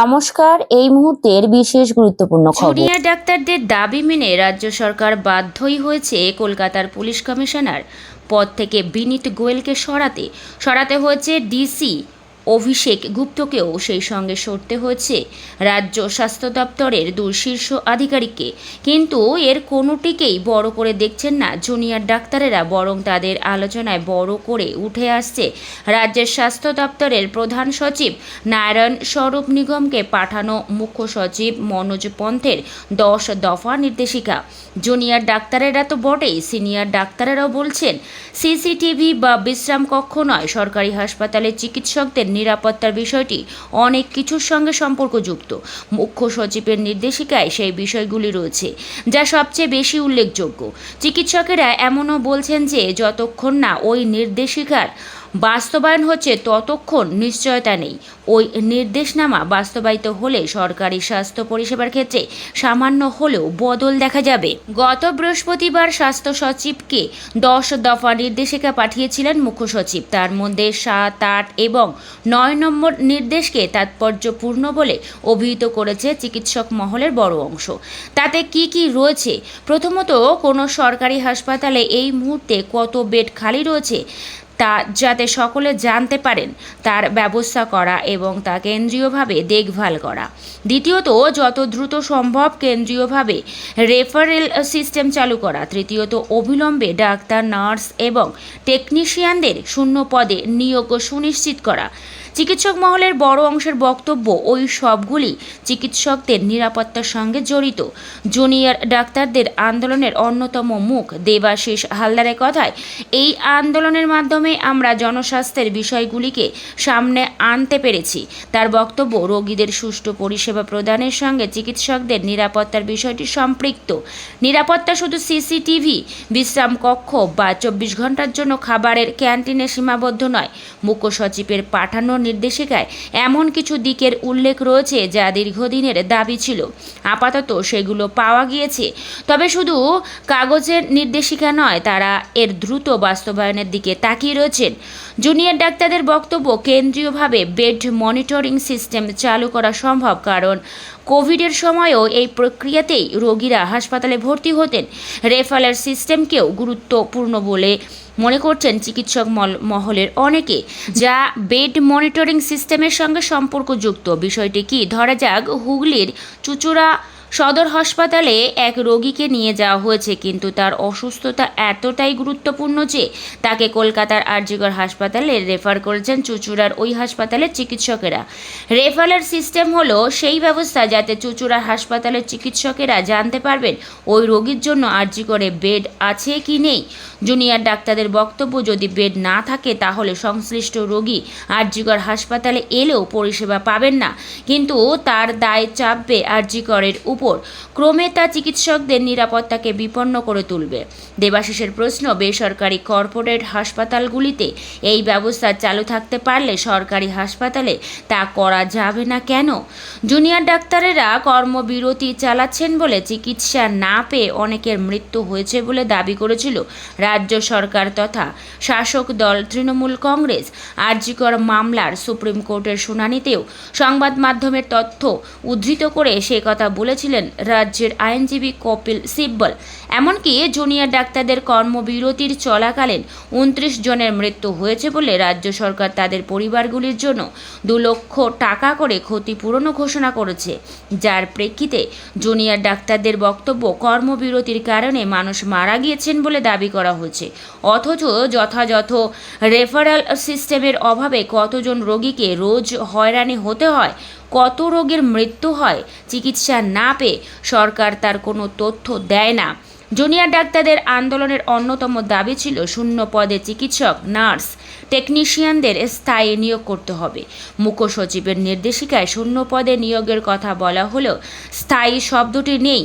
নমস্কার, এই মুহূর্তের বিশেষ গুরুত্বপূর্ণ জুনিয়র ডাক্তারদের দাবি মেনে রাজ্য সরকার বাধ্যই হয়েছে কলকাতার পুলিশ কমিশনার পদ থেকে বিনীত গোয়েলকে সরাতে। সরাতে হয়েছে ডিসি অভিষেক গুপ্তকেও সেই সঙ্গে সরতে হয়েছে। রাজ্য স্বাস্থ্য দপ্তরের দুই শীর্ষ আধিকারিককে। কিন্তু এর কোনোটিকেই বড় করে দেখছেন না জুনিয়র ডাক্তারেরা, বরং তাদের আলোচনায় বড় করে উঠে আসছে রাজ্যের স্বাস্থ্য দপ্তরের প্রধান সচিব নারায়ণ স্বরূপ নিগমকে পাঠানো মুখ্য সচিব মনোজ পন্থের দশ দফা নির্দেশিকা। জুনিয়র ডাক্তারেরা তো বটেই, সিনিয়র ডাক্তারেরাও বলছেন, সিসিটিভি বা বিশ্রাম কক্ষ নয়, সরকারি হাসপাতালে চিকিৎসকদের নিরাপত্তার বিষয়টি অনেক কিছুর সঙ্গে সম্পর্কযুক্ত। মুখ্য সচিবের নির্দেশিকায় সেই বিষয়গুলি রয়েছে, যা সবচেয়ে বেশি উল্লেখযোগ্য। চিকিৎসকেরা এমনও বলছেন যে, যতক্ষণ না ওই নির্দেশিকার বাস্তবায়ন হচ্ছে ততক্ষণ নিশ্চয়তা নেই। ওই নির্দেশনামা বাস্তবায়িত হলে সরকারি স্বাস্থ্য পরিষেবার ক্ষেত্রে সামান্য হলেও বদল দেখা যাবে। গত বৃহস্পতিবার স্বাস্থ্য সচিবকে দশ দফা নির্দেশিকা পাঠিয়েছিলেন মুখ্য সচিব। তার মধ্যে সাত, আট এবং নয় নম্বর নির্দেশকে তাৎপর্যপূর্ণ বলে অভিহিত করেছে চিকিৎসক মহলের বড় অংশ। তাতে কি কি রয়েছে? প্রথমত, কোনো সরকারি হাসপাতালে এই মুহূর্তে কত বেড খালি রয়েছে? তা যাতে সকলে জানতে পারেন তার ব্যবস্থা করা এবং তা কেন্দ্রীয়ভাবে দেখভাল করা। দ্বিতীয়ত, যত দ্রুত সম্ভব কেন্দ্রীয়ভাবে রেফারেল সিস্টেম চালু করা। তৃতীয়ত, অবিলম্বে ডাক্তার, নার্স এবং টেকনিশিয়ানদের শূন্য পদে নিয়োগ সুনিশ্চিত করা। চিকিৎসক মহলের বড় অংশের বক্তব্য ওই সবগুলি চিকিৎসকদের নিরাপত্তার সঙ্গে জড়িত। জুনিয়র ডাক্তারদের আন্দোলনের অন্যতম মুখ দেবাশিস হালদারের কথায়। এই আন্দোলনের মাধ্যমে আমরা জনস্বাস্থ্যের বিষয়গুলিকে সামনে আনতে পেরেছি। তার বক্তব্য, রোগীদের সুষ্ঠু পরিষেবা প্রদানের সঙ্গে চিকিৎসকদের নিরাপত্তার বিষয়টি সম্পৃক্ত। নিরাপত্তা শুধু সিসিটিভি, বিশ্রাম কক্ষ বা চব্বিশ ঘণ্টার জন্য খাবারের ক্যান্টিনে সীমাবদ্ধ নয়। মুখ্য সচিবের পাঠানো নির্দেশিকায় এমন কিছু দিকের উল্লেখ রয়েছে যা দীর্ঘদিনের দাবি ছিল। আপাতত সেগুলো পাওয়া গিয়েছে। তবে শুধু কাগজের নির্দেশিকা নয়, তারা এর দ্রুত বাস্তবায়নের দিকে তাকিয়ে রয়েছেন। জুনিয়র ডাক্তারদের বক্তব্য কেন্দ্রীয়ভাবে বেড মনিটরিং সিস্টেম চালু করা সম্ভব, কারণ কোভিডের সময়ও এই প্রক্রিয়াতেই রোগীরা হাসপাতালে ভর্তি হতেন। রেফারেল সিস্টেমকেও গুরুত্বপূর্ণ বলে মনে করছেন চিকিৎসক মহলের অনেকে, যা বেড মনিটরিং সিস্টেমের সঙ্গে সম্পর্কযুক্ত। বিষয়টি কি ধরা যাক হুগলির চুচুড়া সদর হাসপাতালে এক রোগীকে নিয়ে যাওয়া হয়েছে, কিন্তু তার অসুস্থতা এতটাই গুরুত্বপূর্ণ যে তাকে কলকাতার আরজিগর হাসপাতালে রেফার করেছেন চুচুড়ার ওই হাসপাতালের চিকিৎসকেরা। রেফারেল সিস্টেম হলো সেই ব্যবস্থা যাতে চুচুড়ার হাসপাতালের চিকিৎসকেরা জানতে পারবেন ওই রোগীর জন্য আরজিগরে বেড আছে কি নেই। জুনিয়র ডাক্তারদের বক্তব্য যদি বেড না থাকে, তাহলে সংশ্লিষ্ট রোগী আরজিগর হাসপাতালে এলেও পরিষেবা পাবেন না। কিন্তু তার দায় চাপবে আরজিকরের উপর, ক্রমে তা চিকিৎসকদের নিরাপত্তাকে বিপন্ন করে তুলবে। দেবাশিসের প্রশ্ন, বেসরকারি কর্পোরেট হাসপাতালগুলিতে এই ব্যবস্থা চালু থাকতে পারলে সরকারি হাসপাতালে তা করা যাবে না কেন? জুনিয়র ডাক্তারেরা কর্মবিরতি চালাচ্ছেন বলে চিকিৎসা না পেয়ে অনেকের মৃত্যু হয়েছে বলে দাবি করেছিল রাজ্য সরকার তথা শাসক দল তৃণমূল কংগ্রেস। আরজিকর মামলার সুপ্রিম কোর্টের শুনানিতেও সংবাদ মাধ্যমের তথ্য উদ্ধৃত করে সে কথা বলেছিলেন রাজ্যের আইনজীবী কপিল সিব্বল। এমনকি জুনিয়র ডাক্তারদের কর্মবিরতির চলাকালীন উনত্রিশ জনের মৃত্যু হয়েছে বলে রাজ্য সরকার তাদের পরিবারগুলির জন্য দু লক্ষ টাকা করে ক্ষতিপূরণও ঘোষণা করেছে। যার প্রেক্ষিতে জুনিয়র ডাক্তারদের বক্তব্য কর্মবিরতির কারণে মানুষ মারা গিয়েছেন বলে দাবি করা হয়েছে। অথচ যথাযথ রেফারেল সিস্টেমের অভাবে কতজন রোগীকে রোজ হয়রানি হতে হয় কত রোগের মৃত্যু হয় চিকিৎসা না পেয়ে সরকার তার কোনো তথ্য দেয় না। জুনিয়র ডাক্তারদের আন্দোলনের অন্যতম দাবি ছিল শূন্য পদে চিকিৎসক, নার্স, টেকনিশিয়ানদের স্থায়ী নিয়োগ করতে হবে। মুখ্য সচিবের নির্দেশিকায় শূন্য পদে নিয়োগের কথা বলা হলেও স্থায়ী শব্দটি নেই।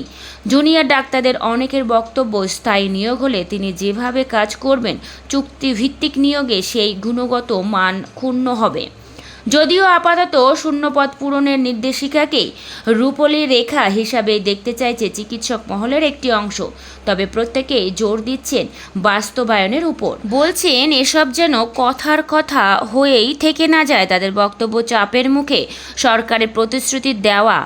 জুনিয়র ডাক্তারদের অনেকের বক্তব্য, স্থায়ী নিয়োগ হলে তিনি যেভাবে কাজ করবেন, চুক্তিভিত্তিক নিয়োগে সেই গুণগত মান ক্ষুণ্ণ হবে। যদিও আপাতত শূন্যপদ পূরণের নির্দেশিকাকেই রূপলি রেখা হিসাবে দেখতে চাইছে চিকিৎসক মহলের একটি অংশ, তবে প্রত্যেকেই জোর দিচ্ছেন বাস্তবায়নের উপর। বলছেন, এসব যেন কথার কথা হয়েই থেকে না যায় তাদের বক্তব্য চাপের মুখে সরকারের প্রতিশ্রুতি দেওয়া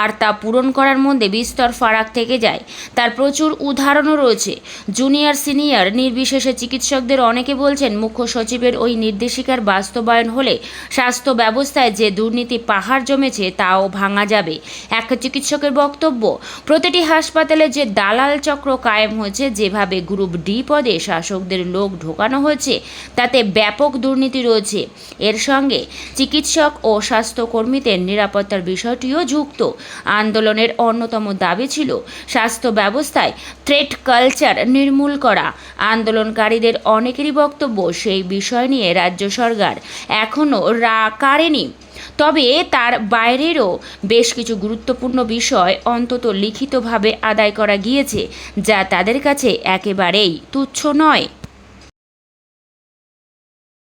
আর তা পূরণ করার মধ্যে বিস্তর ফারাক থেকে যায়। তার প্রচুর উদাহরণও রয়েছে। জুনিয়র, সিনিয়র, নির্বিশেষে চিকিৎসকদের অনেকে বলছেন, মুখ্য সচিবের ওই নির্দেশিকার বাস্তবায়ন হলে স্বাস্থ্য ব্যবস্থায় যে দুর্নীতি পাহাড় জমেছে তাও ভাঙা যাবে। এক চিকিৎসকের বক্তব্য, প্রতিটি হাসপাতালে যে দালাল চক্র কায়েম হয়েছে, যেভাবে গ্রুপ ডি পদে শাসকদের লোক ঢোকানো হয়েছে, তাতে ব্যাপক দুর্নীতি রয়েছে। এর সঙ্গে চিকিৎসক ও স্বাস্থ্যকর্মীদের নিরাপত্তার বিষয়টিও যুক্ত। আন্দোলনের অন্যতম দাবি ছিল স্বাস্থ্য ব্যবস্থায় থ্রেট কালচার নির্মূল করা। আন্দোলনকারীদের অনেকেরই বক্তব্য, সেই বিষয় নিয়ে রাজ্য সরকার এখনও রা কারেনি তবে তার বাইরেরও বেশ কিছু গুরুত্বপূর্ণ বিষয় অন্তত লিখিতভাবে আদায় করা গিয়েছে, যা তাদের কাছে একেবারেই তুচ্ছ নয়।